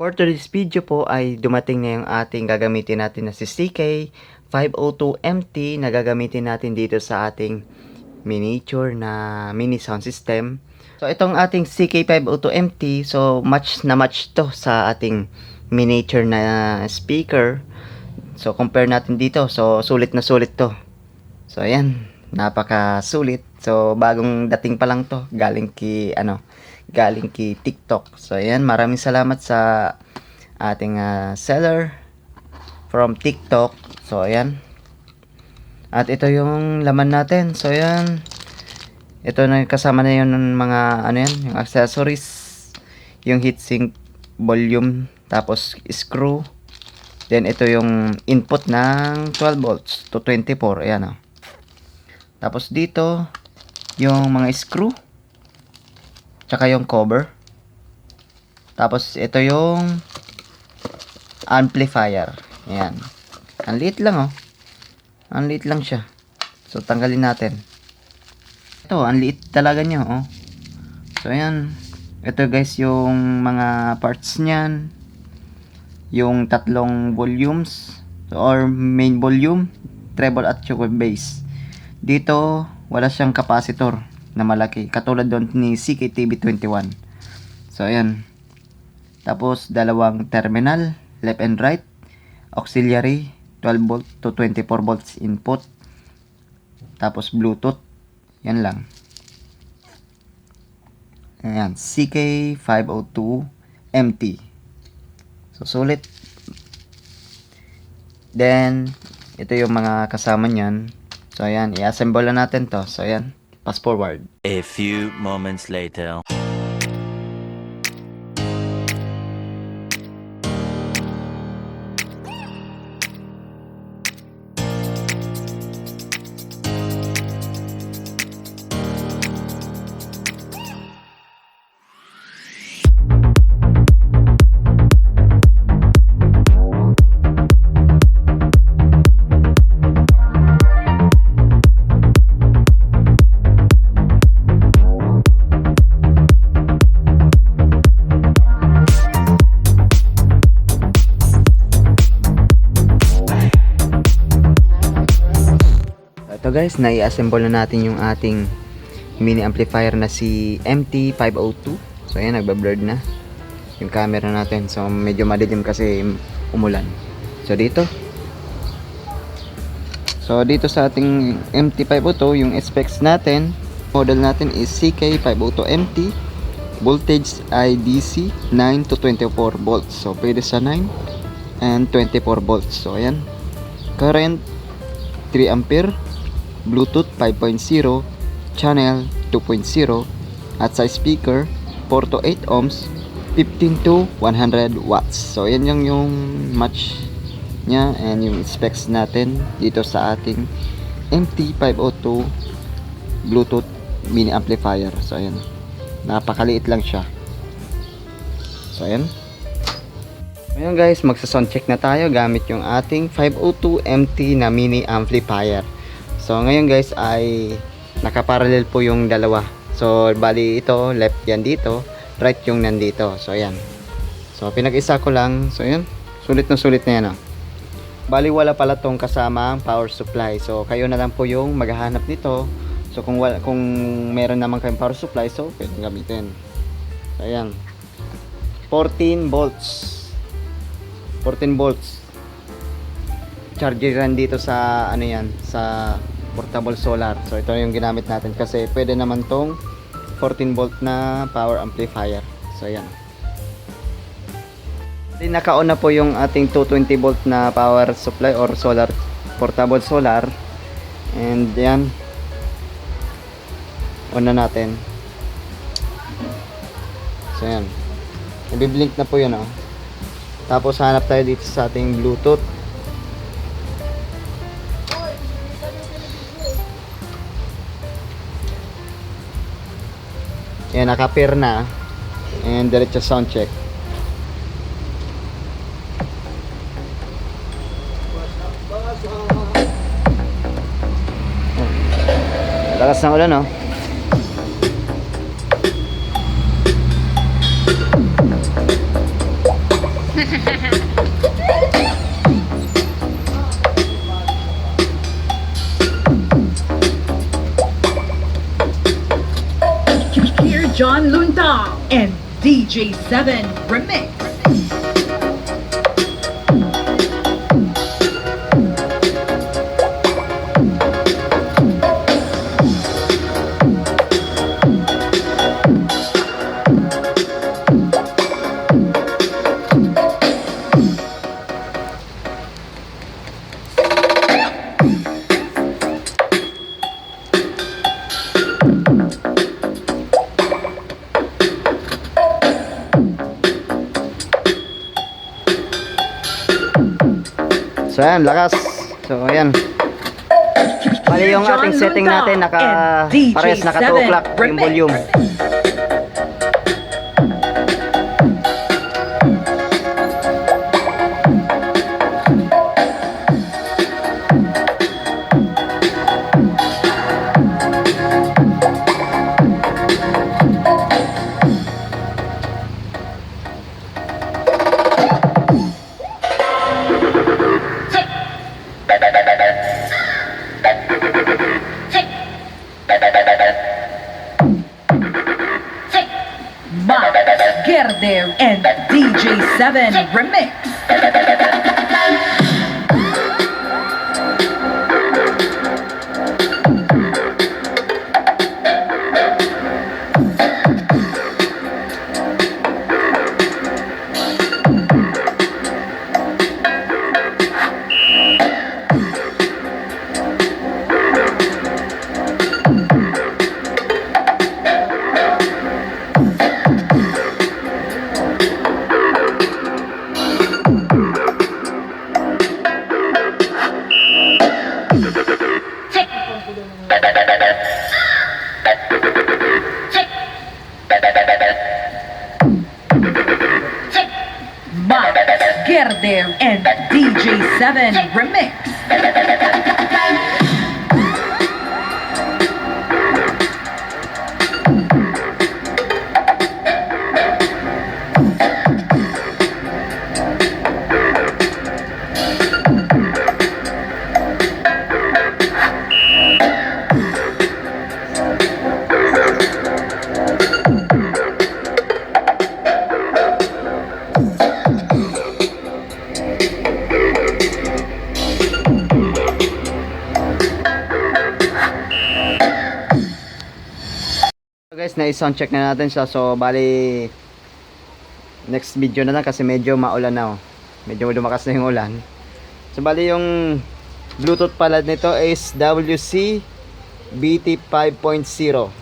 For today's video po ay dumating na yung ating gagamitin natin na si CK502MT na gagamitin natin dito sa ating miniature na mini sound system. So itong ating CK502MT so match na match to sa ating miniature na speaker. So compare natin dito so sulit na sulit to. So ayan, napaka sulit. So bagong dating pa lang to galing ki ano galing kay TikTok. So, ayan, maraming salamat sa ating ah, seller from TikTok. So, ayan. At ito yung laman natin. So, ayan. Ito na kasama na yun ng mga, ano yan, yung accessories. Yung heatsink volume, tapos screw. Then, ito yung input ng 12 volts to 24. Ayan, oh. Tapos dito, yung mga screw tsaka yung cover. Tapos ito yung amplifier. Ayan. Ang liit lang oh. Ang liit lang siya. So tanggalin natin. Ito, ang liit talaga niya oh. So ayan. Ito guys yung mga parts niyan. Yung tatlong volumes or main volume, treble at choke bass. Dito wala siyang capacitor na malaki. Katulad doon ni CKTV21. So, ayan. Tapos, dalawang terminal, left and right. Auxiliary, 12 volt to 24 volts input. Tapos, Bluetooth. Yan lang. Ayan, CK502MT. So, sulit. Then, ito yung mga kasama niyan. So, ayan, i-assemble na natin to. So, ayan. Forward. A few moments later. Guys, nai-assemble na natin yung ating mini amplifier na si MT502. So ayan, nagba-blurred na yung camera natin. So medyo madilim kasi umulan. So dito. So dito sa ating MT502, yung specs natin, model natin is CK502MT. Voltage ay DC 9 to 24 volts. So pwede sa 9 and 24 volts. So ayan. Current 3 ampere Bluetooth 5.0, channel 2.0, at sa speaker 4 to 8 ohms, 15 to 100 watts. So, yan yung, yung match niya and yung specs natin dito sa ating MT502 Bluetooth mini amplifier. So, ayan. Napakaliit lang siya. So, ayan. Ngayon guys, magsa-sound check na tayo gamit yung ating 502 MT na mini amplifier. So ngayon guys ay nakaparallel po yung dalawa. So bali ito, left yan dito, right yung nandito. So ayan. So pinag-isa ko lang. So ayan, sulit na sulit na yan oh. Bali wala pala tong kasama ang power supply. So kayo na lang po yung maghahanap nito. So kung wala, kung meron naman kayong power supply, so pwedeng gamitin. So ayan. 14 volts. 14 volts charger yan dito sa ano yan sa portable solar. So ito yung ginamit natin kasi pwede naman tong 14 volt na power amplifier. So yan Then, naka-on na po yung ating 220 volt na power supply or solar portable solar. And yan on na natin. So yan Nabiblink na po yun oh. Tapos hanap tayo dito sa ating Bluetooth. Yan, naka-pair na. And diretso sound check. Lakas ng ulan, oh. John Luntang and DJ7 Remix. So yan, lakas. So ayan. Bali yung ating setting natin naka pares naka 2 Seven o'clock yung volume. DJ7 remix. Gerder and DJ7 Remix. Guys, na-sound check na natin siya. So bali next video na lang kasi medyo maulan na oh. Medyo lumakas na yung ulan. So bali yung Bluetooth pala nito is WC BT 5.0.